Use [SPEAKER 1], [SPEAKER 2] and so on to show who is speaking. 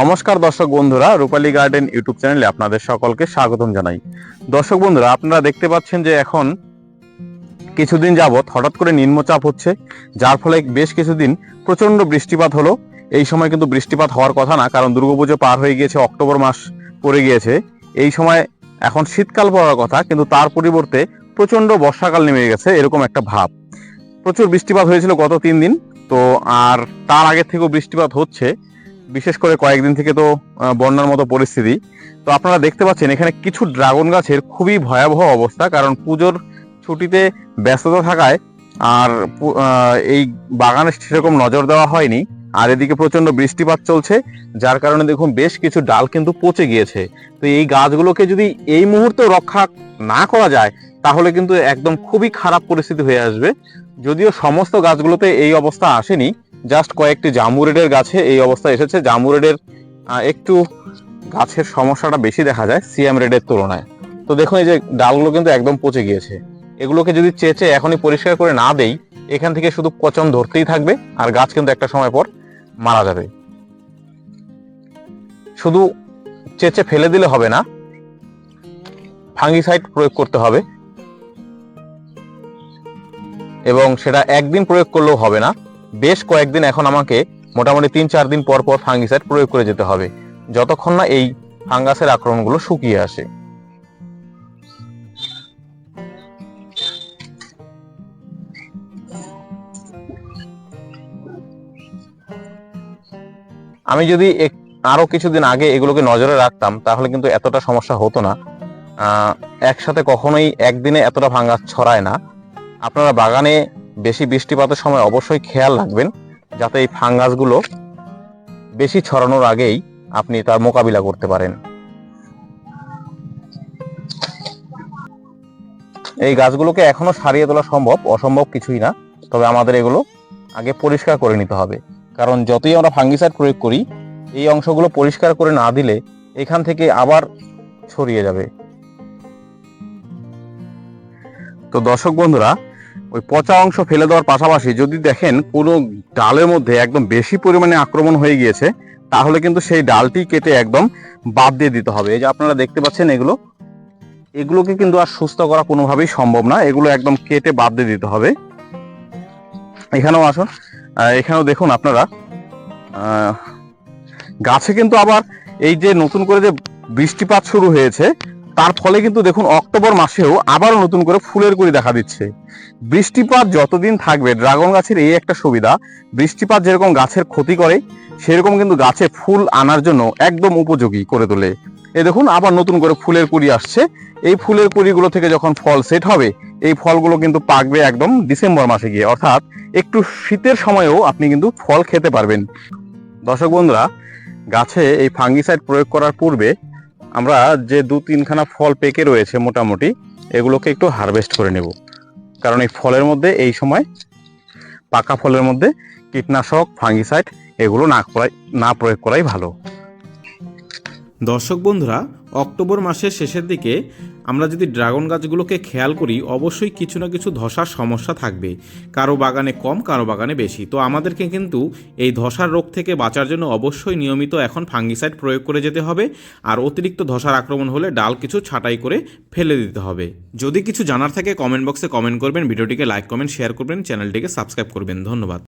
[SPEAKER 1] নমস্কার দর্শক বন্ধুরা, রূপালী গার্ডেন ইউটিউব চ্যানেলে আপনাদের সকলকে স্বাগতম জানাই। দর্শক বন্ধুরা, আপনারা দেখতে পাচ্ছেন যে এখন কিছুদিন যাবৎ হঠাৎ করে নিম্নচাপ হচ্ছে, যার ফলে বেশ কিছুদিন প্রচণ্ড বৃষ্টিপাত হলো। এই সময় কিন্তু বৃষ্টিপাত হওয়ার কথা না, কারণ দুর্গাপুজো পার হয়ে গিয়েছে, অক্টোবর মাস পড়ে গিয়েছে। এই সময় এখন শীতকাল পড়ার কথা, কিন্তু তার পরিবর্তে প্রচণ্ড বর্ষাকাল নেমে গেছে, এরকম একটা ভাব। প্রচুর বৃষ্টিপাত হয়েছিল গত তিন দিন, তো আর তার আগে থেকেও বৃষ্টিপাত হচ্ছে। বিশেষ করে কয়েকদিন থেকে তো বন্যার মতো পরিস্থিতি। তো আপনারা দেখতে পাচ্ছেন এখানে কিছু ড্রাগন গাছের খুবই ভয়াবহ অবস্থা, কারণ পুজোর ছুটিতে ব্যস্ততা থাকায় আর এই বাগানে সেরকম নজর দেওয়া হয়নি। আর এদিকে প্রচণ্ড বৃষ্টিপাত চলছে, যার কারণে দেখুন বেশ কিছু ডাল কিন্তু পচে গিয়েছে। তো এই গাছগুলোকে যদি এই মুহূর্তে রক্ষা না করা যায়, তাহলে কিন্তু একদম খুবই খারাপ পরিস্থিতি হয়ে আসবে। যদিও সমস্ত গাছগুলোতে এই অবস্থা আসেনি জাস্ট কয়েকটি জামুরেডের গাছে এই অবস্থা এসেছে। জামুরেডের একটু গাছের সমস্যাটা বেশি দেখা যায় সিএম রেডের তুলনায়। তো দেখুন, এই যে ডালগুলো কিন্তু একদম পচে গিয়েছে। এগুলোকে যদি চেঁচে এখনই পরিষ্কার করে না দেই, এখান থেকে শুধু পচন ধরতেই থাকবে আর গাছ কিন্তু একটা সময় পর মারা যাবে। শুধু চেঁচে ফেলে দিলে হবে না, ফাঙ্গিসাইড প্রয়োগ করতে হবে। এবং সেটা একদিন প্রয়োগ করলেও হবে না। বেশ কয়েকদিন এখন আমাকে মোটামুটি তিন, চার দিন পর পর ফাঙ্গিসাইড প্রয়োগ করে যেতে হবে, যতক্ষণ না এই ফাঙ্গাসের আক্রমণগুলো শুকিয়ে আসে। আমি যদি আরও কিছুদিন আগে এগুলোকে নজরে রাখতাম, তাহলে কিন্তু এতটা সমস্যা হতো না। একসাথে কখনোই একদিনে এতটা ফাঙ্গাস ছড়ায় না। আপনারা বাগানে বেশি বৃষ্টিপাতের সময় অবশ্যই খেয়াল রাখবেন, যাতে এই ফাঙ্গাসগুলো বেশি ছড়ানোর আগেই আপনি তার মোকাবিলা করতে পারেন। এই গাছগুলোকে এখনও সারিয়ে তোলা সম্ভব, অসম্ভব কিছুই না, তবে আমাদের এগুলো আগে পরিষ্কার করে নিতে হবে। কারণ যতই আমরা ফাঙ্গিসাইড প্রয়োগ করি, এই অংশগুলো পরিষ্কার করে না দিলে এখান থেকে আবার ছড়িয়ে যাবে। তো দর্শক বন্ধুরা ওই পচা অংশ ফেলে দেওয়ার পাশাপাশি যদি দেখেন কোনো ডালের মধ্যে একদম বেশি পরিমাণে আক্রমণ হয়ে গিয়েছে, তাহলে কিন্তু সেই ডালটি কেটে একদম বাদ দিয়ে দিতে হবে। এই যে আপনারা দেখতে পাচ্ছেন এগুলো, এগুলোকে কিন্তু আর সুস্থ করা কোনোভাবেই সম্ভব না। এগুলো একদম কেটে বাদ দিয়ে দিতে হবে। এখানেও আসুন এখানেও দেখুন আপনারা গাছে কিন্তু আবার এই যে নতুন করে যে বৃষ্টিপাত শুরু হয়েছে তার ফলে কিন্তু দেখুন অক্টোবর মাসেও আবারও নতুন করে ফুলের কুড়ি দেখা দিচ্ছে। বৃষ্টিপাত যতদিন থাকবে, ড্রাগন গাছের এই একটা সুবিধা, বৃষ্টিপাত যেরকম গাছের ক্ষতি করে, সেরকম কিন্তু গাছে ফুল আনার জন্য একদম উপযোগী করে তোলে। এ দেখুন আবার নতুন করে ফুলের কুড়ি আসছে। এই ফুলের কুড়িগুলো থেকে যখন ফল সেট হবে, এই ফলগুলো কিন্তু পাকবে একদম ডিসেম্বর মাসে গিয়ে। অর্থাৎ একটু শীতের সময়েও আপনি কিন্তু ফল খেতে পারবেন। দর্শক বন্ধুরা, গাছে এই ফাঙ্গিসাইড প্রয়োগ করার পূর্বে আমরা যে দু তিনখানা ফল পেকে রয়েছে মোটামুটি, এগুলোকে একটু হারভেস্ট করে নেব। কারণ এই ফলের মধ্যে এই সময়, পাকা ফলের মধ্যে কীটনাশক ফাঙ্গিসাইড এগুলো না করাই, না প্রয়োগ করাই ভালো।
[SPEAKER 2] দর্শক বন্ধুরা, অক্টোবর মাসের শেষের দিকে আমরা যদি ড্রাগন গাছগুলোকে খেয়াল করি, অবশ্যই কিছু না কিছু ধসার সমস্যা থাকবে। কারও বাগানে কম, কারও বাগানে বেশি। তো আমাদেরকে কিন্তু এই ধসার রোগ থেকে বাঁচার জন্য অবশ্যই নিয়মিত এখন ফাঙ্গিসাইড প্রয়োগ করে যেতে হবে। আর অতিরিক্ত ধসার আক্রমণ হলে ডাল কিছু ছাঁটাই করে ফেলে দিতে হবে। যদি কিছু জানার থাকে কমেন্ট বক্সে কমেন্ট করবেন। ভিডিওটিকে লাইক কমেন্ট শেয়ার করবেন। চ্যানেলটিকে সাবস্ক্রাইব করবেন। ধন্যবাদ।